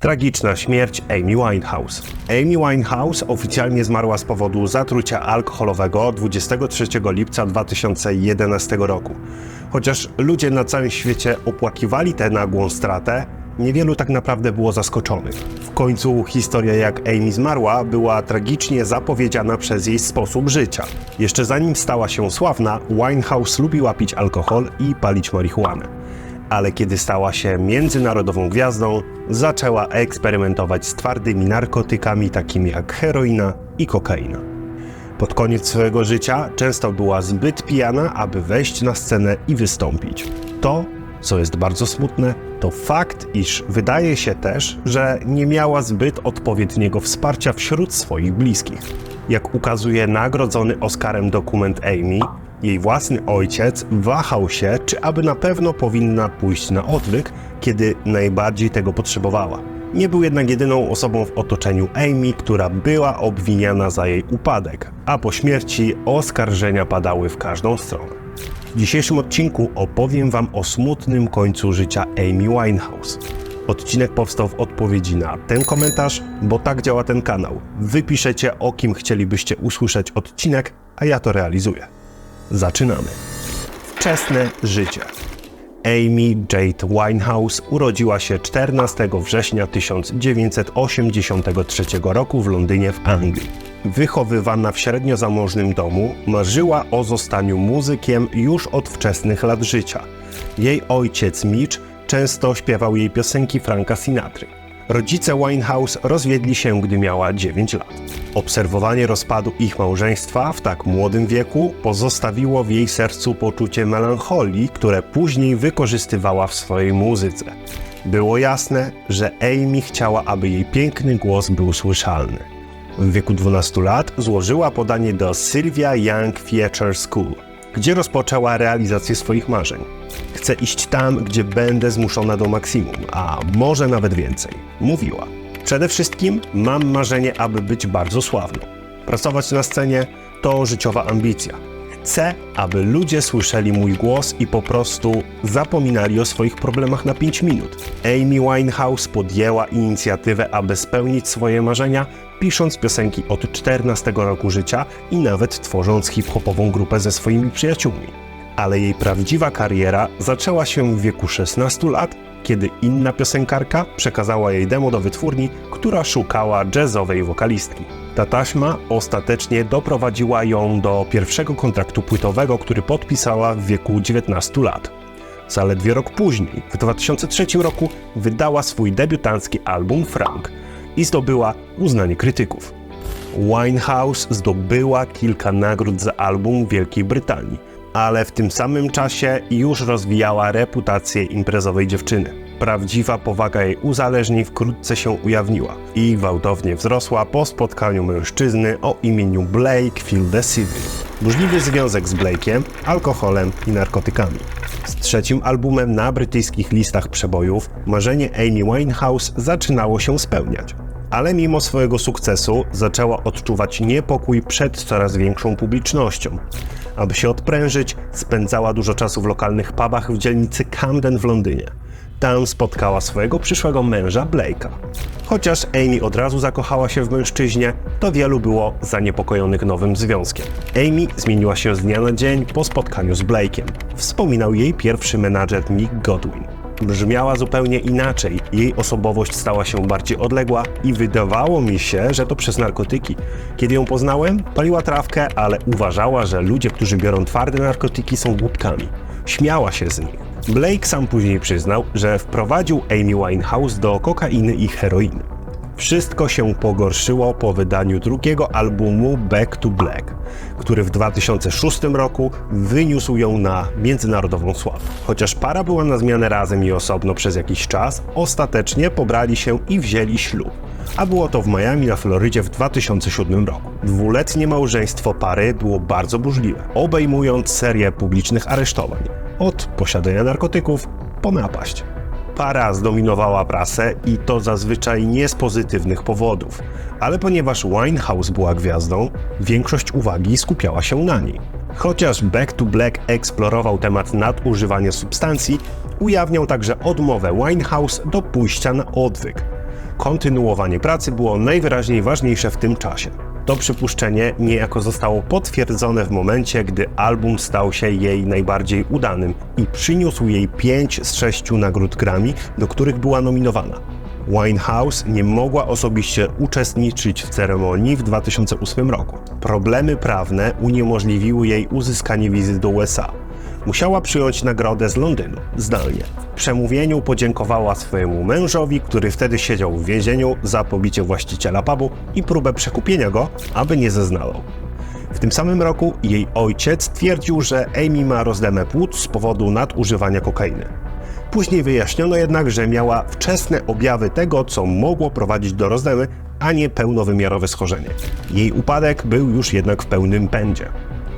Tragiczna śmierć Amy Winehouse. Amy Winehouse oficjalnie zmarła z powodu zatrucia alkoholowego 23 lipca 2011 roku. Chociaż ludzie na całym świecie opłakiwali tę nagłą stratę, niewielu tak naprawdę było zaskoczonych. W końcu historia jak Amy zmarła była tragicznie zapowiedziana przez jej sposób życia. Jeszcze zanim stała się sławna, Winehouse lubiła pić alkohol i palić marihuanę ale kiedy stała się międzynarodową gwiazdą, zaczęła eksperymentować z twardymi narkotykami takimi jak heroina i kokaina. Pod koniec swojego życia często była zbyt pijana, aby wejść na scenę i wystąpić. To, co jest bardzo smutne, to fakt, iż wydaje się też, że nie miała zbyt odpowiedniego wsparcia wśród swoich bliskich. Jak ukazuje nagrodzony Oscarem dokument Amy, jej własny ojciec wahał się, czy aby na pewno powinna pójść na odwyk, kiedy najbardziej tego potrzebowała. Nie był jednak jedyną osobą w otoczeniu Amy, która była obwiniana za jej upadek, a po śmierci oskarżenia padały w każdą stronę. W dzisiejszym odcinku opowiem Wam o smutnym końcu życia Amy Winehouse. Odcinek powstał w odpowiedzi na ten komentarz, bo tak działa ten kanał. Wy piszecie o kim chcielibyście usłyszeć odcinek, a ja to realizuję. Zaczynamy. Wczesne życie. Amy Jade Winehouse urodziła się 14 września 1983 roku w Londynie w Anglii. Wychowywana w średnio zamożnym domu, marzyła o zostaniu muzykiem już od wczesnych lat życia. Jej ojciec Mitch często śpiewał jej piosenki Franka Sinatry. Rodzice Winehouse rozwiedli się, gdy miała 9 lat. Obserwowanie rozpadu ich małżeństwa w tak młodym wieku pozostawiło w jej sercu poczucie melancholii, które później wykorzystywała w swojej muzyce. Było jasne, że Amy chciała, aby jej piękny głos był słyszalny. W wieku 12 lat złożyła podanie do Sylvia Young Theatre School, gdzie rozpoczęła realizację swoich marzeń. Chcę iść tam, gdzie będę zmuszona do maksimum, a może nawet więcej, mówiła. Przede wszystkim mam marzenie, aby być bardzo sławną. Pracować na scenie to życiowa ambicja. Chcę, aby ludzie słyszeli mój głos i po prostu zapominali o swoich problemach na 5 minut. Amy Winehouse podjęła inicjatywę, aby spełnić swoje marzenia, pisząc piosenki od 14 roku życia i nawet tworząc hip-hopową grupę ze swoimi przyjaciółmi. Ale jej prawdziwa kariera zaczęła się w wieku 16 lat kiedy inna piosenkarka przekazała jej demo do wytwórni, która szukała jazzowej wokalistki. Ta taśma ostatecznie doprowadziła ją do pierwszego kontraktu płytowego, który podpisała w wieku 19 lat. Zaledwie rok później, w 2003 roku, wydała swój debiutancki album Frank i zdobyła uznanie krytyków. Winehouse zdobyła kilka nagród za album w Wielkiej Brytanii, ale w tym samym czasie już rozwijała reputację imprezowej dziewczyny. Prawdziwa powaga jej uzależnień wkrótce się ujawniła i gwałtownie wzrosła po spotkaniu mężczyzny o imieniu Blake Civil. Burzliwy związek z Blake'iem, alkoholem i narkotykami. Z trzecim albumem na brytyjskich listach przebojów marzenie Amy Winehouse zaczynało się spełniać ale mimo swojego sukcesu zaczęła odczuwać niepokój przed coraz większą publicznością. Aby się odprężyć, spędzała dużo czasu w lokalnych pubach w dzielnicy Camden w Londynie. Tam spotkała swojego przyszłego męża Blake'a. Chociaż Amy od razu zakochała się w mężczyźnie, to wielu było zaniepokojonych nowym związkiem. Amy zmieniła się z dnia na dzień po spotkaniu z Blake'iem. Wspominał jej pierwszy menadżer Nick Godwin brzmiała zupełnie inaczej. Jej osobowość stała się bardziej odległa i wydawało mi się, że to przez narkotyki. Kiedy ją poznałem, paliła trawkę, ale uważała, że ludzie, którzy biorą twarde narkotyki są głupkami. Śmiała się z nich. Blake sam później przyznał, że wprowadził Amy Winehouse do kokainy i heroiny. Wszystko się pogorszyło po wydaniu drugiego albumu Back to Black, który w 2006 roku wyniósł ją na międzynarodową sławę. Chociaż para była na zmianę razem i osobno przez jakiś czas, ostatecznie pobrali się i wzięli ślub. A było to w Miami na Florydzie w 2007 roku. Dwuletnie małżeństwo pary było bardzo burzliwe, obejmując serię publicznych aresztowań. Od posiadania narkotyków po napaść para zdominowała prasę i to zazwyczaj nie z pozytywnych powodów. Ale ponieważ Winehouse była gwiazdą, większość uwagi skupiała się na niej. Chociaż Back to Black eksplorował temat nadużywania substancji, ujawniał także odmowę Winehouse do pójścia na odwyk. kontynuowanie pracy było najwyraźniej ważniejsze w tym czasie. To przypuszczenie niejako zostało potwierdzone w momencie, gdy album stał się jej najbardziej udanym i przyniósł jej 5 z 6 nagród Grammy, do których była nominowana. Winehouse nie mogła osobiście uczestniczyć w ceremonii w 2008 roku. Problemy prawne uniemożliwiły jej uzyskanie wizy do USA. Musiała przyjąć nagrodę z Londynu, zdalnie. W przemówieniu podziękowała swojemu mężowi, który wtedy siedział w więzieniu za pobicie właściciela pubu i próbę przekupienia go, aby nie zeznawał. W tym samym roku jej ojciec twierdził, że Amy ma rozdemę płuc z powodu nadużywania kokainy. Później wyjaśniono jednak, że miała wczesne objawy tego, co mogło prowadzić do rozdemy, a nie pełnowymiarowe schorzenie. Jej upadek był już jednak w pełnym pędzie.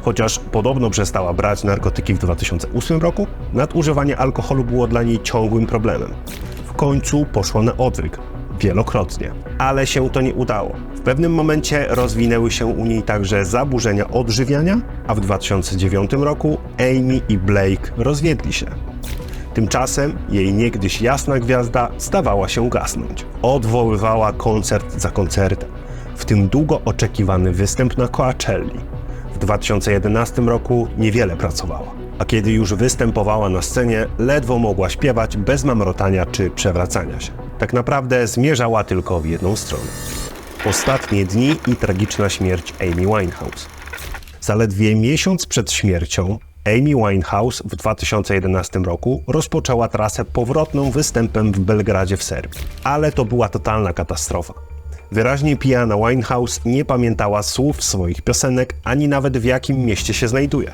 Chociaż podobno przestała brać narkotyki w 2008 roku, nadużywanie alkoholu było dla niej ciągłym problemem. W końcu poszło na odwyk. Wielokrotnie. Ale się to nie udało. W pewnym momencie rozwinęły się u niej także zaburzenia odżywiania, a w 2009 roku Amy i Blake rozwiedli się. Tymczasem jej niegdyś jasna gwiazda stawała się gasnąć. Odwoływała koncert za koncertem, w tym długo oczekiwany występ na Coachelli. W 2011 roku niewiele pracowała, a kiedy już występowała na scenie, ledwo mogła śpiewać bez mamrotania czy przewracania się. Tak naprawdę zmierzała tylko w jedną stronę. Ostatnie dni i tragiczna śmierć Amy Winehouse. Zaledwie miesiąc przed śmiercią Amy Winehouse w 2011 roku rozpoczęła trasę powrotną występem w Belgradzie w Serbii. Ale to była totalna katastrofa. Wyraźnie pijana Winehouse nie pamiętała słów swoich piosenek, ani nawet w jakim mieście się znajduje.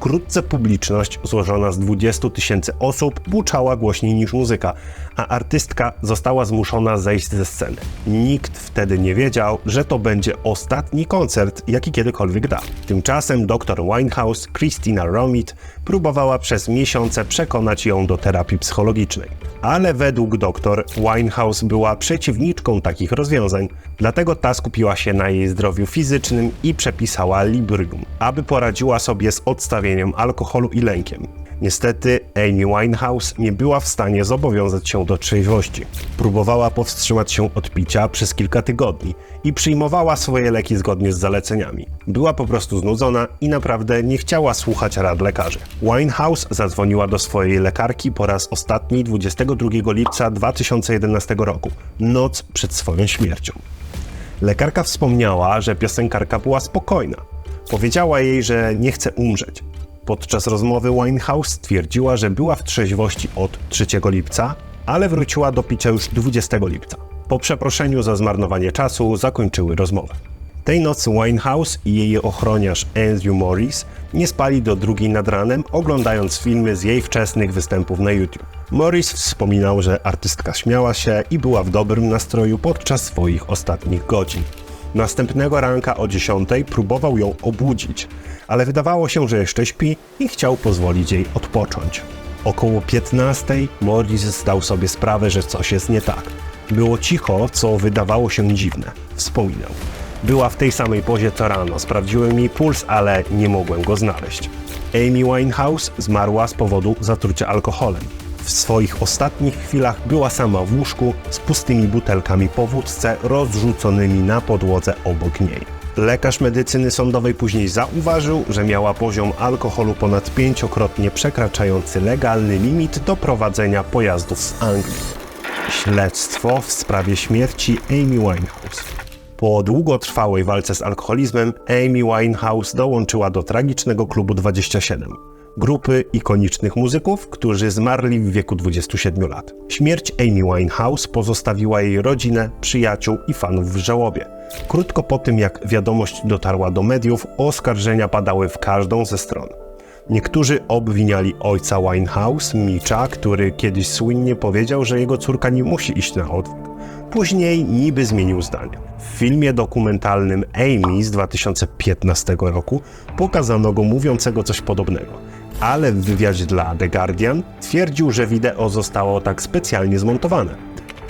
Wkrótce publiczność, złożona z 20 tysięcy osób, buczała głośniej niż muzyka, a artystka została zmuszona zejść ze sceny. Nikt wtedy nie wiedział, że to będzie ostatni koncert, jaki kiedykolwiek da. Tymczasem dr Winehouse, Christina Romit, próbowała przez miesiące przekonać ją do terapii psychologicznej. Ale według doktor Winehouse była przeciwniczką takich rozwiązań, dlatego ta skupiła się na jej zdrowiu fizycznym i przepisała Librium, aby poradziła sobie z odstawieniem alkoholu i lękiem. Niestety Amy Winehouse nie była w stanie zobowiązać się do trzeźwości. Próbowała powstrzymać się od picia przez kilka tygodni i przyjmowała swoje leki zgodnie z zaleceniami. Była po prostu znudzona i naprawdę nie chciała słuchać rad lekarzy. Winehouse zadzwoniła do swojej lekarki po raz ostatni 22 lipca 2011 roku, noc przed swoją śmiercią. Lekarka wspomniała, że piosenkarka była spokojna. Powiedziała jej, że nie chce umrzeć. Podczas rozmowy Winehouse stwierdziła, że była w trzeźwości od 3 lipca, ale wróciła do picia już 20 lipca. Po przeproszeniu za zmarnowanie czasu zakończyły rozmowę. Tej nocy Winehouse i jej ochroniarz Andrew Morris nie spali do drugiej nad ranem, oglądając filmy z jej wczesnych występów na YouTube. Morris wspominał, że artystka śmiała się i była w dobrym nastroju podczas swoich ostatnich godzin. Następnego ranka o 10 próbował ją obudzić, ale wydawało się, że jeszcze śpi i chciał pozwolić jej odpocząć. Około 15 Morris zdał sobie sprawę, że coś jest nie tak. Było cicho, co wydawało się dziwne. Wspominał. Była w tej samej pozie co rano. Sprawdziłem jej puls, ale nie mogłem go znaleźć. Amy Winehouse zmarła z powodu zatrucia alkoholem. W swoich ostatnich chwilach była sama w łóżku z pustymi butelkami po wódce rozrzuconymi na podłodze obok niej. Lekarz medycyny sądowej później zauważył, że miała poziom alkoholu ponad pięciokrotnie przekraczający legalny limit do prowadzenia pojazdów z Anglii. Śledztwo w sprawie śmierci Amy Winehouse. Po długotrwałej walce z alkoholizmem Amy Winehouse dołączyła do tragicznego klubu 27 grupy ikonicznych muzyków, którzy zmarli w wieku 27 lat. Śmierć Amy Winehouse pozostawiła jej rodzinę, przyjaciół i fanów w żałobie. Krótko po tym, jak wiadomość dotarła do mediów, oskarżenia padały w każdą ze stron. Niektórzy obwiniali ojca Winehouse, Mitcha, który kiedyś słynnie powiedział, że jego córka nie musi iść na odwyk. Później niby zmienił zdanie. W filmie dokumentalnym Amy z 2015 roku pokazano go mówiącego coś podobnego ale w wywiadzie dla The Guardian twierdził, że wideo zostało tak specjalnie zmontowane.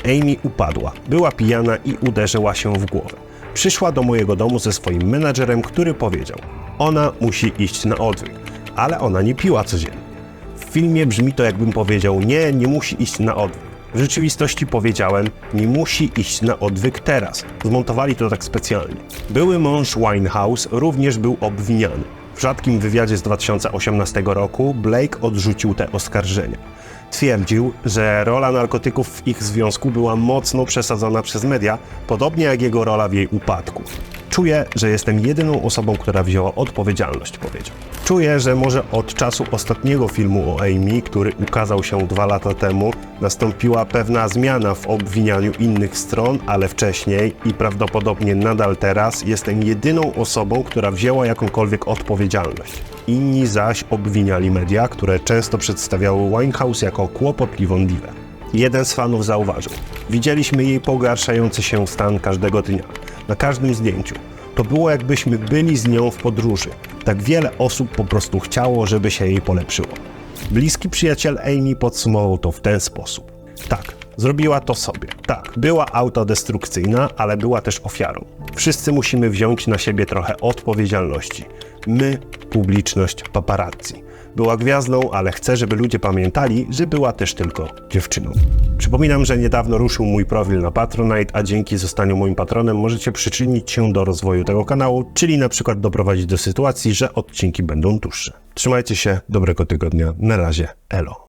Amy upadła, była pijana i uderzyła się w głowę. Przyszła do mojego domu ze swoim menadżerem, który powiedział: Ona musi iść na odwyk, ale ona nie piła codziennie. W filmie brzmi to, jakbym powiedział: Nie, nie musi iść na odwyk. W rzeczywistości powiedziałem, nie musi iść na odwyk teraz. Zmontowali to tak specjalnie. Były mąż Winehouse również był obwiniany. W rzadkim wywiadzie z 2018 roku Blake odrzucił te oskarżenia. Twierdził, że rola narkotyków w ich związku była mocno przesadzona przez media, podobnie jak jego rola w jej upadku. Czuję, że jestem jedyną osobą, która wzięła odpowiedzialność, powiedział. Czuję, że może od czasu ostatniego filmu o Amy, który ukazał się dwa lata temu, nastąpiła pewna zmiana w obwinianiu innych stron, ale wcześniej i prawdopodobnie nadal teraz jestem jedyną osobą, która wzięła jakąkolwiek odpowiedzialność. Inni zaś obwiniali media, które często przedstawiały Winehouse jako kłopotliwą diwę. Jeden z fanów zauważył. Widzieliśmy jej pogarszający się stan każdego dnia, na każdym zdjęciu. To było jakbyśmy byli z nią w podróży. Tak wiele osób po prostu chciało, żeby się jej polepszyło. Bliski przyjaciel Amy podsumował to w ten sposób. Tak, zrobiła to sobie. Tak, była autodestrukcyjna, ale była też ofiarą. Wszyscy musimy wziąć na siebie trochę odpowiedzialności. My, publiczność, paparazzi. Była gwiazdą, ale chcę, żeby ludzie pamiętali, że była też tylko dziewczyną. Przypominam, że niedawno ruszył mój profil na Patronite, a dzięki zostaniu moim patronem możecie przyczynić się do rozwoju tego kanału, czyli na przykład doprowadzić do sytuacji, że odcinki będą dłuższe. Trzymajcie się, dobrego tygodnia, na razie, elo.